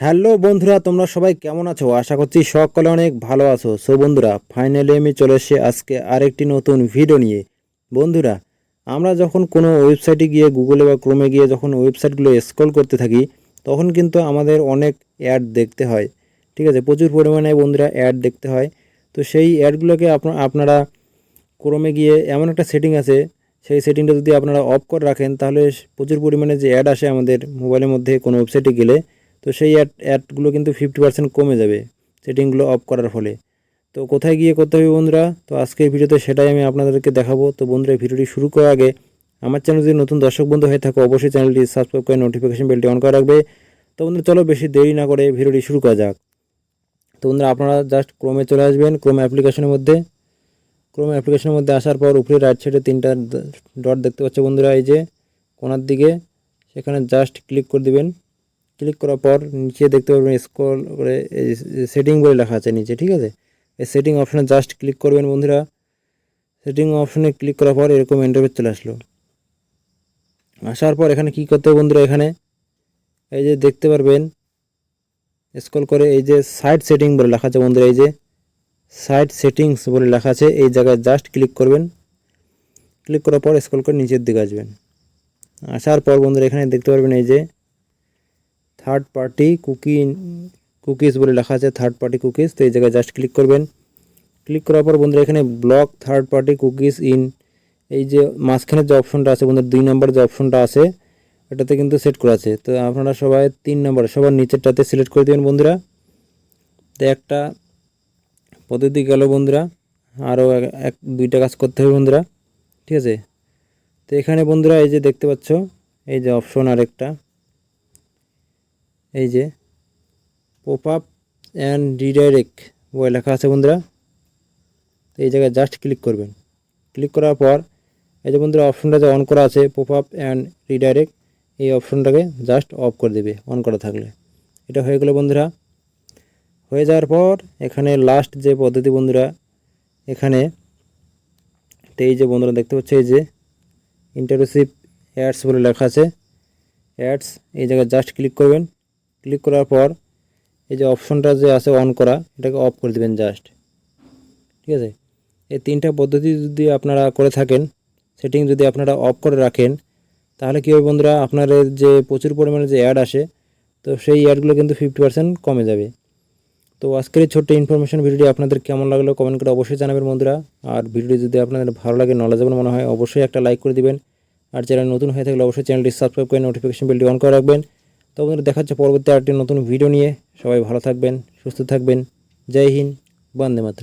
Hello বন্ধুরা, তোমরা সবাই কেমন আছো? আশা করছি সকলে অনেক ভালো আছো। সো বন্ধুরা ফাইনালি আমি চলে এসেছি আজকে আরেকটি নতুন ভিডিও নিয়ে। বন্ধুরা, আমরা যখন কোনো ওয়েবসাইটে গিয়ে গুগলে বা ক্রোমে গিয়ে যখন ওয়েবসাইটগুলো স্ক্রল করতে থাকি, তখন কিন্তু আমাদের অনেক অ্যাড দেখতে হয়। ঠিক আছে, প্রচুর পরিমাণে বন্ধুরা অ্যাড দেখতে হয়। তো সেই অ্যাডগুলোকে আপনা- আপনারা ক্রোমে গিয়ে এমন একটা সেটিং আছে, সেই সেটিংটা যদি আপনারা অফ করে রাখেন, তাহলে প্রচুর পরিমাণে যে অ্যাড আসে আমাদের মোবাইলের মধ্যে কোনো ওয়েবসাইটে গেলে তো সেই অ্যাড অ্যাডগুলো কিন্তু ফিফটি পার্সেন্ট কমে যাবে সেটিংগুলো অফ করার ফলে। তো কোথায় গিয়ে করতে হবে বন্ধুরা? তো আজকের ভিডিওতে সেটাই আমি আপনাদেরকে দেখাবো। তো বন্ধুরা ভিডিওটি শুরু করার আগে আমার চ্যানেল যদি নতুন দর্শক বন্ধু হয়ে থাকো, অবশ্যই চ্যানেলটি সাবস্ক্রাইব করে নোটিফিকেশন বেলটি অন করে রাখবে। তো বন্ধুরা, চলো বেশি দেরি না করে ভিডিওটি শুরু করা যাক। তো বন্ধুরা, আপনারা জাস্ট ক্রোমে চলে আসবেন ক্রোম অ্যাপ্লিকেশনের মধ্যে। ক্রোম অ্যাপ্লিকেশনের মধ্যে আসার পর উপরে রাইট সাইডে তিনটা ডট দেখতে পাচ্ছ বন্ধুরা, এই যে, কোনার দিকে। সেখানে জাস্ট ক্লিক করে দিবেন। ক্লিক করার পর নিচে দেখতে পারবেন স্ক্রল করে সেটিং বলে লেখা আছে নিচে, ঠিক আছে? এই সেটিং অপশানে জাস্ট ক্লিক করবেন বন্ধুরা। সেটিং অপশানে ক্লিক করার পর এরকম ইন্টারভিউ চলে আসলো। আসার পর এখানে কি করতে হবে বন্ধুরা এখানে? এই যে দেখতে পারবেন স্ক্রল করে এই যে সাইড সেটিং বলে লেখা আছে বন্ধুরা, এই যে সাইড সেটিংস বলে লেখা আছে, এই জায়গায় জাস্ট ক্লিক করবেন। ক্লিক করার পর স্ক্রল করে নিচের দিকে আসবেন। আসার পর বন্ধুরা এখানে দেখতে পারবেন এই যে থার্ড পার্টি কুকি কুকিজ বলে লেখা আছে থার্ড পার্টি কুকিজ তো এই জায়গায় জাস্ট ক্লিক করবেন। ক্লিক করার পর বন্ধুরা, এখানে block third party cookies in এই যে মাঝখানে যে অপশনটা আছে বন্ধুরা, দুই নম্বর যে অপশনটা আছে, এটাতে কিন্তু সেট করা আছে। তো আপনারা সবাই তিন নম্বর সবার নিচেরটাতে সিলেক্ট করে দেবেন বন্ধুরা। তো একটা পদ্ধতি গেল বন্ধুরা আরও এক দুইটা কাজ করতে হবে বন্ধুরা, ঠিক আছে? তো এখানে বন্ধুরা, এই যে দেখতে পাচ্ছ, এই যে অপশন আরেকটা। এই যে পপ আপ অ্যান্ড রিডাইরেক্ট বই লেখা আছে বন্ধুরা। তো এই জায়গায় জাস্ট ক্লিক করবেন। ক্লিক করার পর, এই যে বন্ধুরা অপশনটা যে অন করা আছে পপ আপ অ্যান্ড রিডাইরেক্ট এই অপশনটাকে জাস্ট অফ করে দেবে অন করা থাকলে। এটা হয়ে গেলো বন্ধুরা। হয়ে যাওয়ার পর, এখানে লাস্ট যে পদ্ধতি বন্ধুরা, এখানে তো এই যে বন্ধুরা দেখতে পাচ্ছে, এই যে ইন্টারসিভ অ্যাডস বলে লেখা আছে। অ্যাডস এই জায়গায় জাস্ট ক্লিক করবেন। ক্লিক করার পর এই যে অপশনটা যে আছে অন করা, এটাকে অফ করে দেবেন জাস্ট ঠিক আছে? এই তিনটা পদ্ধতি যদি আপনারা করে থাকেন সেটিং যদি আপনারা অফ করে রাখেন, তাহলে কী হবে বন্ধুরা? আপনাদের যে প্রচুর পরিমাণে যে অ্যাড আসে, তো সেই অ্যাডগুলো কিন্তু ফিফটি পার্সেন্ট কমে যাবে। তো আজকের এই ছোট্ট ইনফরমেশন ভিডিওটি আপনাদের কেমন লাগল কমেন্ট করে অবশ্যই জানাবেন বন্ধুরা। আর ভিডিওটি যদি আপনাদের ভালো লাগে নলেজেবল মনে হয়, অবশ্যই একটা লাইক করে দিবেন। আর চ্যানেল নতুন হয়ে থাকলে অবশ্যই চ্যানেলটি সাবস্ক্রাইব করে নোটিফিকেশন বেলটি অন করে রাখবেন। তো বন্ধুরা, দেখা হচ্ছে পরবর্তী আরেকটি নতুন ভিডিও নিয়ে। সবাই ভালো থাকবেন, সুস্থ থাকবেন। জয় হিন্দ, বন্দে মাতরম।